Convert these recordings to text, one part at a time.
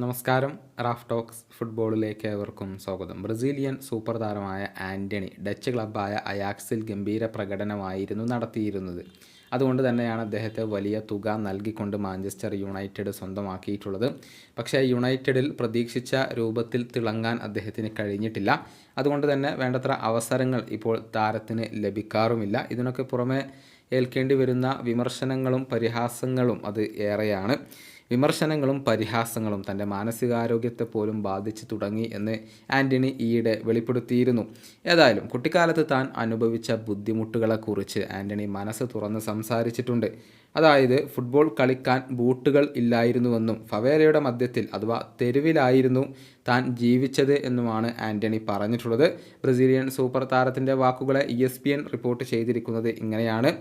നമസ്കാരം. Raf talks ഫുട്ബോളിലേക്ക് ഏവർക്കും സ്വാഗതം. ബ്രസീലിയൻ സൂപ്പർ താരമായ ആന്റണി ഡച്ച് ക്ലബ്ബായ അയാക്സിൽ ഗംഭീര പ്രകടനമായിരുന്നു നടത്തിയിരുന്നത്. അതുകൊണ്ട് തന്നെയാണ് അദ്ദേഹത്തെ വലിയ തുക നൽകിക്കൊണ്ട് മാഞ്ചസ്റ്റർ യുണൈറ്റഡ് സ്വന്തമാക്കിയിട്ടുള്ളത്. പക്ഷേ യുണൈറ്റഡിൽ പ്രതീക്ഷിച്ച രൂപത്തിൽ തിളങ്ങാൻ അദ്ദേഹത്തിന് കഴിഞ്ഞിട്ടില്ല. അതുകൊണ്ട് തന്നെ വേണ്ടത്ര അവസരങ്ങൾ ഇപ്പോൾ താരത്തിന് ലഭിക്കാറുമില്ല. ഇതിനൊക്കെ പുറമെ ഏൽക്കേണ്ടി വരുന്ന വിമർശനങ്ങളും പരിഹാസങ്ങളും അത് ഏറെയാണ്. വിമർശനങ്ങളും പരിഹാസങ്ങളും തന്റെ മാനസികാരോഗ്യത്തെ പോലും ബാധിച്ചു തുടങ്ങി എന്ന് ആന്റണി ഈയിടെ വെളിപ്പെടുത്തിയിരുന്നു. ഏതായാലും കുട്ടിക്കാലത്ത് താൻ അനുഭവിച്ച ബുദ്ധിമുട്ടുകളെക്കുറിച്ച് ആന്റണി മനസ്സ് തുറന്ന് സംസാരിച്ചിട്ടുണ്ട്. അതായത് ഫുട്ബോൾ കളിക്കാൻ ബൂട്ടുകൾ ഇല്ലായിരുന്നുവെന്നും ഫവേലയുടെ മധ്യത്തിൽ അഥവാ തെരുവിലായിരുന്നു താൻ ജീവിച്ചത് എന്നുമാണ് ആന്റണി പറഞ്ഞിട്ടുള്ളത്. ബ്രസീലിയൻ സൂപ്പർ താരത്തിന്റെ വാക്കുകളെ E S P N report ചെയ്തിരിക്കുന്നത് ഇങ്ങനെയാണ്.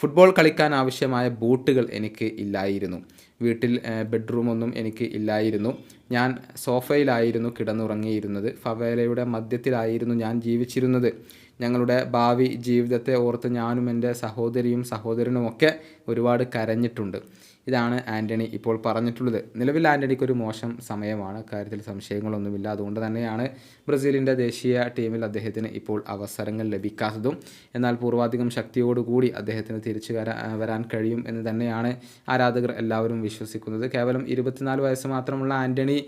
ഫുട്ബോൾ കളിക്കാൻ ആവശ്യമായ ബൂട്ടുകൾ എനിക്ക് ഇല്ലായിരുന്നു. വീട്ടിൽ ബെഡ്റൂമൊന്നും എനിക്ക് ഇല്ലായിരുന്നു. ഞാൻ സോഫയിലായിരുന്നു കിടന്നുറങ്ങിയിരുന്നത്. ഫവേലയുടെ മധ്യത്തിലായിരുന്നു ഞാൻ ജീവിച്ചിരുന്നത്. ഞങ്ങളുടെ ഭാവി ജീവിതത്തെ ഓർത്ത് ഞാനും എന്റെ സഹോദരിയും സഹോദരനുമൊക്കെ ഒരുപാട് കരഞ്ഞിട്ടുണ്ട്. ഇതാണ് ആന്റണി ഇപ്പോൾ പറഞ്ഞിട്ടുള്ളത്. നിലവിൽ ആന്റണിക്ക് ഒരു മോശം സമയമാണ്. കാര്യത്തിൽ സംശയങ്ങളൊന്നുമില്ല. അതുകൊണ്ട് തന്നെയാണ് ബ്രസീലിന്റെ ദേശീയ ടീമിൽ അദ്ദേഹത്തിന് ഇപ്പോൾ അവസരങ്ങൾ ലഭിക്കാത്തതും എന്നാൽ പൂർവാധികം ശക്തിയോടുകൂടി അദ്ദേഹത്തിന് തിരിച്ചു വരാൻ കഴിയും എന്ന് തന്നെയാണ് ആരാധകർ എല്ലാവരും വിശ്വസിക്കുന്നത്. കേവലം ഇരുപത്തിനാല് വയസ്സ് മാത്രമുള്ള ആന്റണി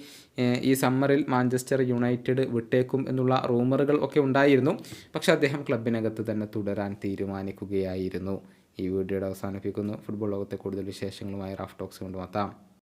ഈ സമ്മറിൽ മാഞ്ചസ്റ്റർ യുണൈറ്റഡ് വിട്ടേക്കും എന്നുള്ള റൂമറുകൾ ഒക്കെ ഉണ്ടായിരുന്നു. പക്ഷേ അദ്ദേഹം ക്ലബിനകത്ത് തന്നെ തുടരാൻ തീരുമാനിക്കുകയായിരുന്നു. ഈ വീഡിയോയുടെ അവസാനിപ്പിക്കുന്നു. ഫുട്ബോൾ ലോകത്തെ കൂടുതൽ വിശേഷങ്ങളുമായി റാഫ് ടോക്സ് കൊണ്ടുമാത്താം